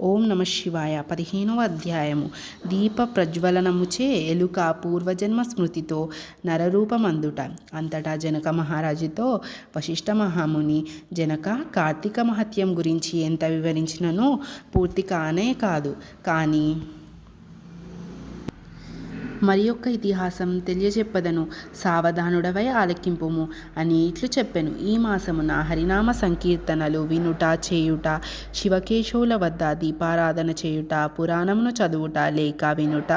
ఓం నమ శివాయ. పదిహేనవ అధ్యాయము. దీప ప్రజ్వలనముచే ఎలుక పూర్వజన్మ స్మృతితో నరరూపమందుట. అంతటా జనక మహారాజుతో వశిష్ఠ మహాముని జనక కార్తీక మహత్యం గురించి ఎంత వివరించిననో పూర్తి కానే కాదు. కానీ మరి యొక్క ఇతిహాసం తెలియజెప్పదను. సావధానుడవై ఆలకింపుము అని ఇట్లు చెప్పెను. ఈ మాసమున హరినామ సంకీర్తనలు వినుట చేయుట శివకేశవుల వద్ద దీపారాధన చేయుట పురాణమును చదువుట లేక వినుట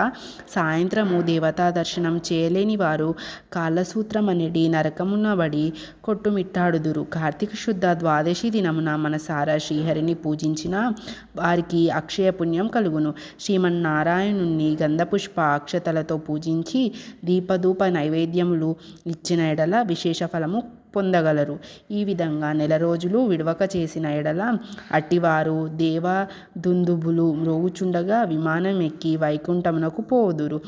సాయంత్రము దేవతా దర్శనం చేయలేని వారు కాళ్ళసూత్రమనిడి నరకమునబడి కొట్టుమిట్టాడుదురు. కార్తీక శుద్ధ ద్వాదశి దినమున మనసారా శ్రీహరిని పూజించిన వారికి అక్షయ పుణ్యం కలుగును. శ్రీమన్నారాయణుణ్ణి గంధపుష్ప అక్షతలతో పూజించి దీపధూప నైవేద్యములు ఇచ్చిన ఎడల విశేష ఫలము పొందగలరు. ఈ విధంగా నెల రోజులు విడవక చేసిన ఎడల అట్టివారు దేవ దుందుబులు మ్రోగుచుండగా విమానం ఎక్కి వైకుంఠమునకు పోదురు.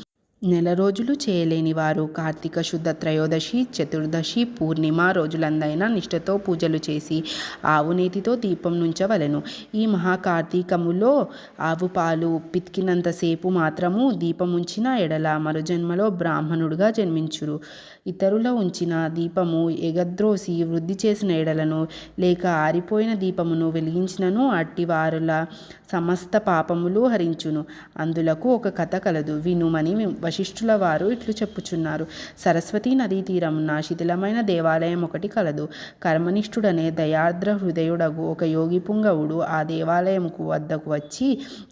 నెల రోజులు చేయలేని వారు కార్తీక శుద్ధ త్రయోదశి చతుర్దశి పూర్ణిమ రోజులందైనా నిష్ఠతో పూజలు చేసి ఆవు నేతితో దీపం నుంచవలెను. ఈ మహాకార్తీకములో ఆవు పాలు పితికినంతసేపు మాత్రము దీపం ఉంచిన ఎడల మరుజన్మలో బ్రాహ్మణుడుగా జన్మించురు. ఇతరుల ఉంచిన దీపము ఎగద్రోసి వృద్ధి చేసిన ఎడలను లేక ఆరిపోయిన దీపమును వెలిగించినను అట్టి వారుల సమస్త పాపములు హరించును. అందులకు ఒక కథ కలదు. వినుమని వశిష్ఠుల వారు ఇట్లు చెప్పుచున్నారు. సరస్వతీ నదీ తీరమున శిథిలమైన దేవాలయం ఒకటి కలదు. కర్మనిష్ఠుడనే దయార్ద్ర హృదయుడగు ఒక యోగి పుంగవుడు ఆ దేవాలయముకు వద్దకు వచ్చి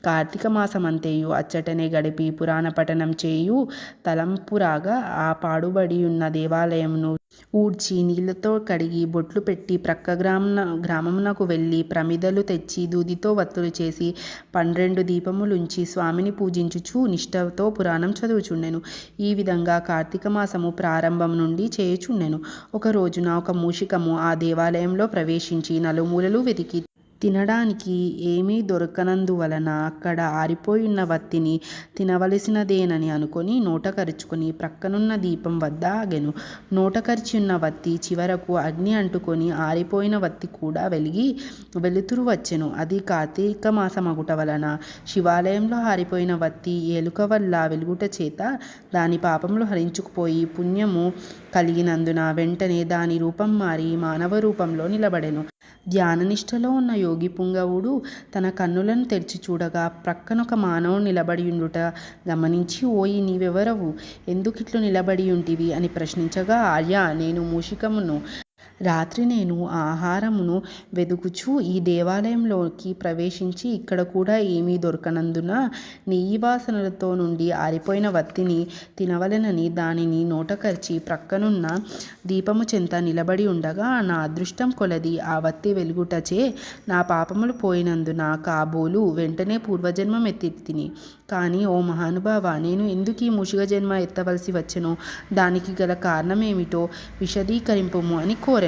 కార్తీక మాసమంతేయు అచ్చటనే గడిపి పురాణ పఠనం చేయు తలంపురాగా ఆ పాడుబడి ఉన్న దేవాలయమును ఊడ్చి నీళ్ళతో కడిగి బొట్లు పెట్టి ప్రక్క గ్రామన గ్రామమునకు వెళ్ళి ప్రమిదలు తెచ్చి దూదితో వత్తులు చేసి పన్నెండు దీపములుంచి స్వామిని పూజించుచు నిష్టతో పురాణం చేయుచుండెను. ఈ విధంగా కార్తీక మాసము ప్రారంభం నుండి చేయుచుండెను. ఒక రోజున ఒక మూషికము ఆ దేవాలయంలో ప్రవేశించి నలుమూలలు వెతికి తినడానికి ఏమీ దొరకనందువలన అక్కడ ఆరిపోయిన వత్తిని తినవలసినదేనని అనుకొని నోట కరుచుకొని ప్రక్కనున్న దీపం వద్ద ఆగెను. నోట కరిచి ఉన్న వత్తి చివరకు అగ్ని అంటుకొని ఆరిపోయిన వత్తి కూడా వెలిగి వెలుతురు వచ్చెను. అది కార్తీక మాసమగుట వలన శివాలయంలో ఆరిపోయిన వత్తి ఏలుక వల్ల వెలుగుట చేత దాని పాపములు హరించుకుపోయి పుణ్యము కలిగినందున వెంటనే దాని రూపం మారి మానవ రూపంలో నిలబడెను. ధ్యాననిష్టలో ఉన్న యోగి పుంగవుడు తన కన్నులను తెరిచి చూడగా ప్రక్కనొక మానవుడు నిలబడి ఉండుట గమనించి ఓయి నీవెవరవు? ఎందుకిట్లు నిలబడి ఉంటివి? అని ప్రశ్నించగా ఆర్య నేను మూషికమును. రాత్రి నేను ఆహారమును వెదుకుచు ఈ దేవాలయంలోకి ప్రవేశించి ఇక్కడ కూడా ఏమీ దొరకనందున నెయ్యి వాసనలతో నుండి ఆరిపోయిన వత్తిని తినవలెనని దానిని నోటకరిచి ప్రక్కనున్న దీపము చెంత నిలబడి ఉండగా నా అదృష్టం కొలది ఆ వత్తి వెలుగుటచే నా పాపములు పోయినందున కాబోలు వెంటనే పూర్వజన్మం ఎత్తి తిని. కానీ ఓ మహానుభావ నేను ఎందుకు ఈ ముషిగ జన్మ ఎత్తవలసి వచ్చెనో? దానికి గల కారణమేమిటో విశదీకరింపము అని కోరాను.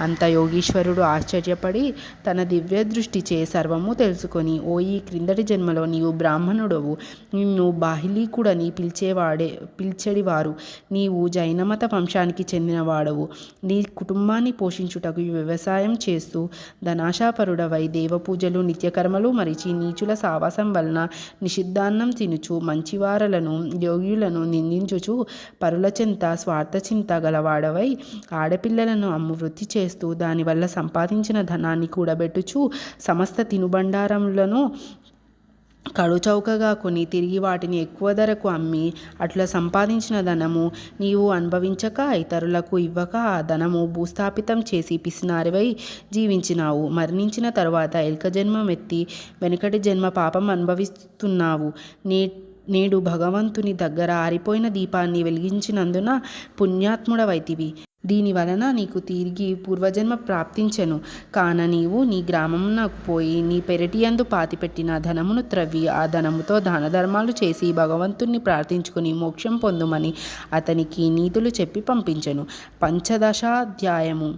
అంత యోగీశ్వరుడు ఆశ్చర్యపడి తన దివ్య దృష్టిచే సర్వము తెలుసుకొని ఓ ఈ క్రిందటి జన్మలో నీవు బ్రాహ్మణుడవు. నిన్ను బాహిలీకుడని పిలిచేవాడే పిలిచెడివారు. నీవు జైనమత వంశానికి చెందినవాడవు. నీ కుటుంబాన్ని పోషించుటకు వ్యవసాయం చేస్తూ ధనాశాపరుడవై దేవపూజలు నిత్యకర్మలు మరిచి నీచుల సావాసం వలన నిషిద్ధాన్నం తినుచు మంచివారలను యోగ్యులను నిందించుచు పరుల చెంత స్వార్థచింత గలవాడవై ఆడపిల్లలను అమ్ము వృత్తి చేస్తూ దానివల్ల సంపాదించిన ధనాన్ని కూడబెట్టుచు సమస్త తినుబండారములను కడుచౌకగా కొని తిరిగి వాటిని ఎక్కువ ధరకు అమ్మి అట్లా సంపాదించిన ధనము నీవు అనుభవించక ఇతరులకు ఇవ్వక ఆ ధనము భూస్థాపితం చేసి పిసినారివై జీవించినావు. మరణించిన తరువాత ఎల్క జన్మం ఎత్తి వెనుకటి జన్మ పాపం అనుభవిస్తున్నావు. నే నేడు భగవంతుని దగ్గర ఆరిపోయిన దీపాన్ని వెలిగించినందున పుణ్యాత్ముడవైతివి. దీని వలన నీకు తిరిగి పూర్వజన్మ ప్రాప్తించెను. కాన నీవు నీ గ్రామమునకు పోయి నీ పెరటి అందు పాతిపెట్టిన ధనమును త్రవ్వి ఆ ధనముతో దాన ధర్మాలు చేసి భగవంతుణ్ణి ప్రార్థించుకుని మోక్షం పొందుమని అతనికి నీతులు చెప్పి పంపించెను. పంచదశాధ్యాయము.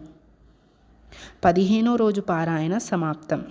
పదిహేనో రోజు పారాయణ సమాప్తం.